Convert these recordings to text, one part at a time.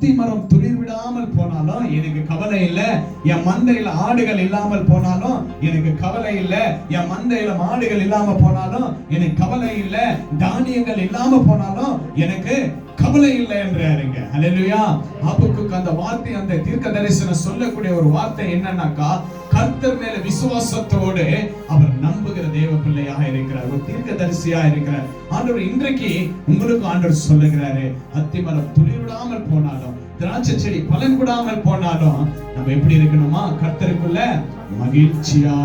அத்தி மரம் போனாலும் எனக்கு கவலை இல்லை. என் மந்தையில ஆடுகள் இல்லாமல் போனாலும் எனக்கு கவலை இல்லை. என் மந்தையில மாடுகள் இல்லாம போனாலும் எனக்கு கவலை இல்லை. தானியங்கள் இல்லாம போனாலும் எனக்கு கவலை இல்லை என்றாருங்க அல்லேலூயா அப்புக்கு அந்த வார்த்தை அந்த தீர்க்க தரிசனம் சொல்லக்கூடிய ஒரு வார்த்தை என்னன்னாக்கா கர்த்தர் மேல விசுவாசத்தோடு அவர் நம்புகிற தேவ பிள்ளையாக இருக்கிறார். ஒரு தீர்க்க தரிசியா இருக்கிறார். ஆண்டவர் இன்றைக்கு உங்களுக்கு ஆண்டவர் சொல்லுகிறாரு. அத்திமரம் துளிர்விடாமல் போனாலும் திராட்சை செடி பலன் கூடாமல் போனாலும் நம்ம எப்படி இருக்கணுமா? கர்த்தருக்குள்ள மகிழ்ச்சியா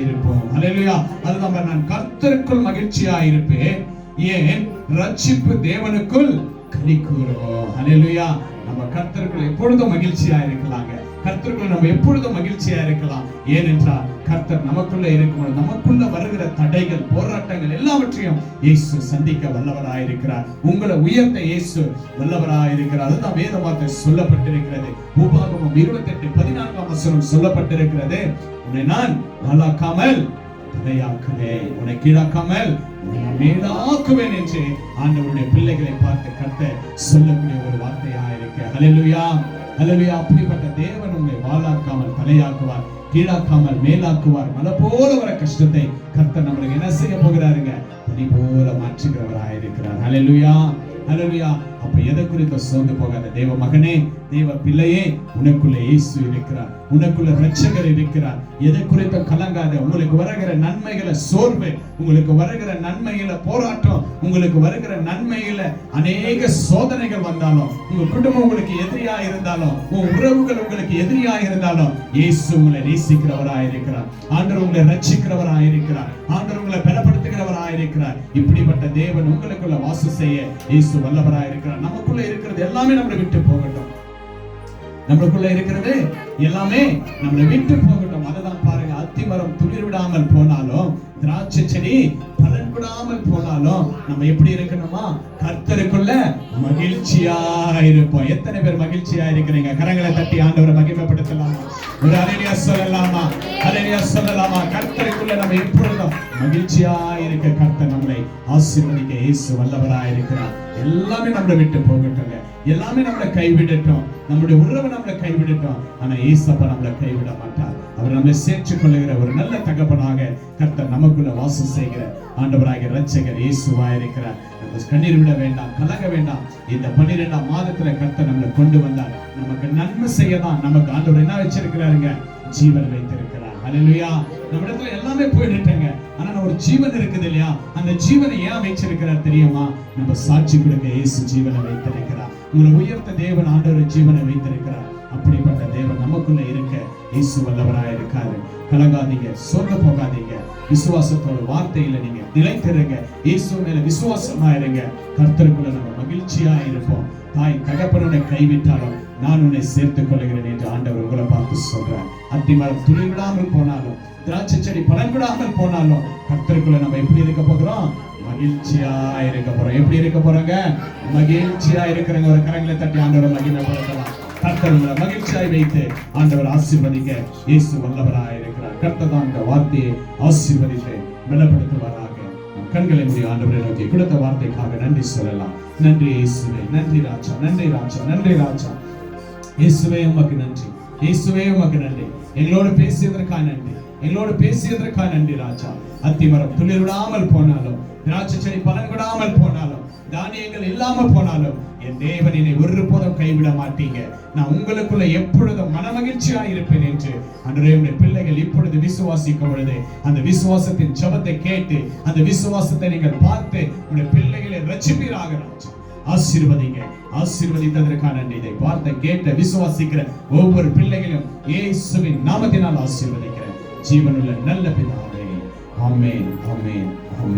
இருப்போம். அனேலுயா அது நம்ம நான் கர்த்தருக்குள் மகிழ்ச்சியா இருப்பேன். ஏன்? ரட்சிப்பு தேவனுக்குள் கனி கூறுவோம். அல்லேலூயா நம்ம கர்த்தருக்குள் எப்பொழுதும் மகிழ்ச்சியா இருக்கலாங்க. கர்த்தருக்குள்ள நம்ம எப்பொழுதும் மகிழ்ச்சியா இருக்கலாம். ஏனென்றால் கர்த்தர் நமக்குள்ள இருக்கும் நமக்குள்ள வருகிற தடைகள் போராட்டங்கள் எல்லாவற்றையும் இயேசு சந்திக்க வல்லவராயிருக்கிறார். உங்களை உயர்ந்த இயேசு வல்லவராயிருக்கிறார். அதுதான் வேத வார்த்தை சொல்லப்பட்டிருக்கிறது. உபாகமம் இருபத்தி எட்டு பதினான்காம் வசனம் சொல்லப்பட்டிருக்கிறது. உன்னை நான் வாழாக்காமல் தலையாக்குவேன் உன்னை கீழாக்காமல் மேலாக்குவேன் என்று ஆண்டவருடைய பிள்ளைகளை பார்த்து கத்த சொல்லக்கூடிய ஒரு வார்த்தையா இருக்கு ஹalleluya ஹalleluya அப்படிப்பட்ட தேவன் உங்களை வாழாக்காமல் தலையாக்குவார் கீழாக்காமல் மேலாக்குவார். மலை போல வர கஷ்டத்தை கர்த்தர் நம்மளுக்கு என்ன செய்ய போகிறாருங்க? பனி போல மாற்றுகிறவராக இருக்கிறார் அலலுயா அப்ப எதை குறித்த சோர்ந்து போகாத தேவ மகனே தேவ பிள்ளையே உனக்குள்ள இயேசு இருக்கிறார். உனக்குள்ள ரட்சகர் இருக்கிறார். எதை குறித்த கலங்காத உங்களுக்கு வருகிற நன்மைகளை சோர்வு உங்களுக்கு வருகிற நன்மையில போராட்டம் உங்களுக்கு வருகிற நன்மையில அநேக சோதனைகள் வந்தாலும் உங்க குடும்பம் உங்களுக்கு எதிரியா இருந்தாலும் உங்க உறவுகள் உங்களுக்கு எதிரியா இருந்தாலும் இயேசு உங்களை நேசிக்கிறவராக இருக்கிறார். ஆண்டவர் உங்களை ரட்சிக்கிறவராக இருக்கிறார். ஆண்டவர் உங்களை பலப்படுத்துகிறவராக இருக்கிறார். இப்படிப்பட்ட தேவன் உங்களுக்குள்ள வாசம் செய்ய இயேசு வல்லவராக இருக்கிறார். நமக்குள்ள இருக்கிறது எல்லாமே நம்மளை விட்டு போகட்டும். நம்மளுக்குள்ள இருக்கிறது எல்லாமே நம்மளை விட்டு போகட்டும். அததான் பாருங்க அத்திமரம் துளிர் விடாமல் போனாலும் திராட்சை செடி பயப்படாமல் போனாலும் நம்ம எப்படி இருக்கணுமா? கர்த்தருக்குள்ள மகிழ்ச்சியா இருப்போம். எத்தனை பேர் மகிழ்ச்சியா இருக்கிறீங்க? கரங்களை தட்டி ஆண்டவரை மகிமைப்படுத்தலாமா? ஒரு அலையா சொல்லலாமா? அலையா சொல்லலாமா? கர்த்தருக்குள்ள நம்ம எப்பொழுதும் மகிழ்ச்சியா இருக்க கர்த்தர் நம்மளை ஆசீர்வதிக்க இயேசு வல்லவரா இருக்கிறார். எல்லாமே நம்மளை விட்டு போகட்டுங்க. எல்லாமே நம்மளை கைவிடட்டும். நம்முடைய உறவை நம்மளை கைவிடட்டும். ஆனா ஏசப்பா நம்மளை கைவிட மாட்டார். அவர் சேர்த்துக் கொள்ளுகிற ஒரு நல்ல தகப்பனாக கர்த்தர் நமக்குள்ள வாசம் செய்கிற ஆண்டவராக ரட்சகர் இயேசுவா இருக்கிறார். கண்ணீர் விட வேண்டாம் கலங்க வேண்டாம். இந்த பன்னிரெண்டாம் மாதத்துல கர்த்தர் நம்மளை கொண்டு வந்தார். நமக்கு நன்மை செய்யதான் நமக்கு ஆண்டவர் என்ன வச்சிருக்கிறாருங்க? ஜீவன் வைத்திருக்கிறார். ஹalleluya நம்ம இடத்துல எல்லாமே போயிட்டுங்க ஆனா நம்ம ஒரு ஜீவன் இருக்குது இல்லையா? அந்த ஜீவனை ஏன் வைச்சிருக்கிறார் தெரியுமா? நம்ம சாட்சி கொடுக்க இயேசு ஜீவனை வைத்திருக்கிறார். உங்களை உயர்த்த தேவன் ஆண்டவர் ஜீவனை வைத்திருக்கிறார். அப்படிப்பட்ட தேவன் நமக்குள்ள இயேசு வல்லவராக இருக்காரு. கலங்காதீங்க சொர்க்க போகாதீங்க. விசுவாசத்தோட வார்த்தையில நீங்க நிலைத்திருங்க. இயேசு மேல விசுவாசமா இருங்க கர்த்தருக்குள்ள நம்ம மகிழ்ச்சியா இருப்போம் தாய் தகப்பனுடைய கைவிட்டாலும் நான் உன்னை சேர்த்துக் கொள்கிறேன் என்று ஆண்டவர் உங்களை பார்த்து சொல்றார். அத்திமரம் துளி விடாமல் போனாலும் திராட்சை செடி பலன் விடாமல் போனாலும் கர்த்தருக்குள்ள நம்ம எப்படி இருக்க போகிறோம்? மகிழ்ச்சியா இருக்க போறோம். எப்படி இருக்க போறோங்க? மகிழ்ச்சியா இருக்கிறவங்க ஒரு கரங்களை தட்டி ஆண்டவரை மகிமைப்படுத்தலாம். கர்த்தர் உங்களை மகிழ்ச்சியாய் வைத்து ஆண்டவர் ஆசீர்வதிக்க இயேசு வல்லவராய் இருக்கிறார். கர்த்தர் தான் இந்த வார்த்தையை ஆசீர்வதித்து பலப்படுத்துவாராக. கண்களை முடிய ஆண்டவரை நோக்கி கொடுத்த வார்த்தைக்காக நன்றி சொல்லலாம். நன்றி இயேசுவே நன்றி ராஜா நன்றி ராஜா நன்றி ராஜா. இயேசுவே உமக்கு நன்றி. இயேசுவே உமக்கு நன்றி. எங்களோடு பேசியதற்காக நன்றி. எங்களோடு பேசியதற்காக நன்றி ராஜா. அத்திமரம் துளிர் விடாமல் போனாலும் திராட்சை செடி பலன் விடாமல் போனாலும் தானியங்கள் இல்லாம போனாலும் என் தேவன் என்னை ஒரு போதும் கைவிட மாட்டீங்க. நான் உங்களுக்குள்ள எப்பொழுதும் மனமகிழ்ச்சியா இருப்பேன் என்று அன்றைய பிள்ளைகள் இப்பொழுது விசுவாசிக்கும் பொழுது அந்த விசுவாசத்தின் ஜபத்தை கேட்டு அந்த விசுவாசத்தை நீங்கள் பார்த்து உங்களுடைய பிள்ளைகளை ரட்சிப்பீராக ஆசீர்வதிங்க. ஆசீர்வதித்ததற்கான நன்றி இதை பார்த்த கேட்ட விசுவாசிக்கிற ஒவ்வொரு பிள்ளைகளையும் இயேசுவின் நாமத்தினால் ஆசீர்வதிக்கிறேன். ஜீவனுள்ள நல்ல பிதாவே. ஆமென். ஆமென். ஆமென்.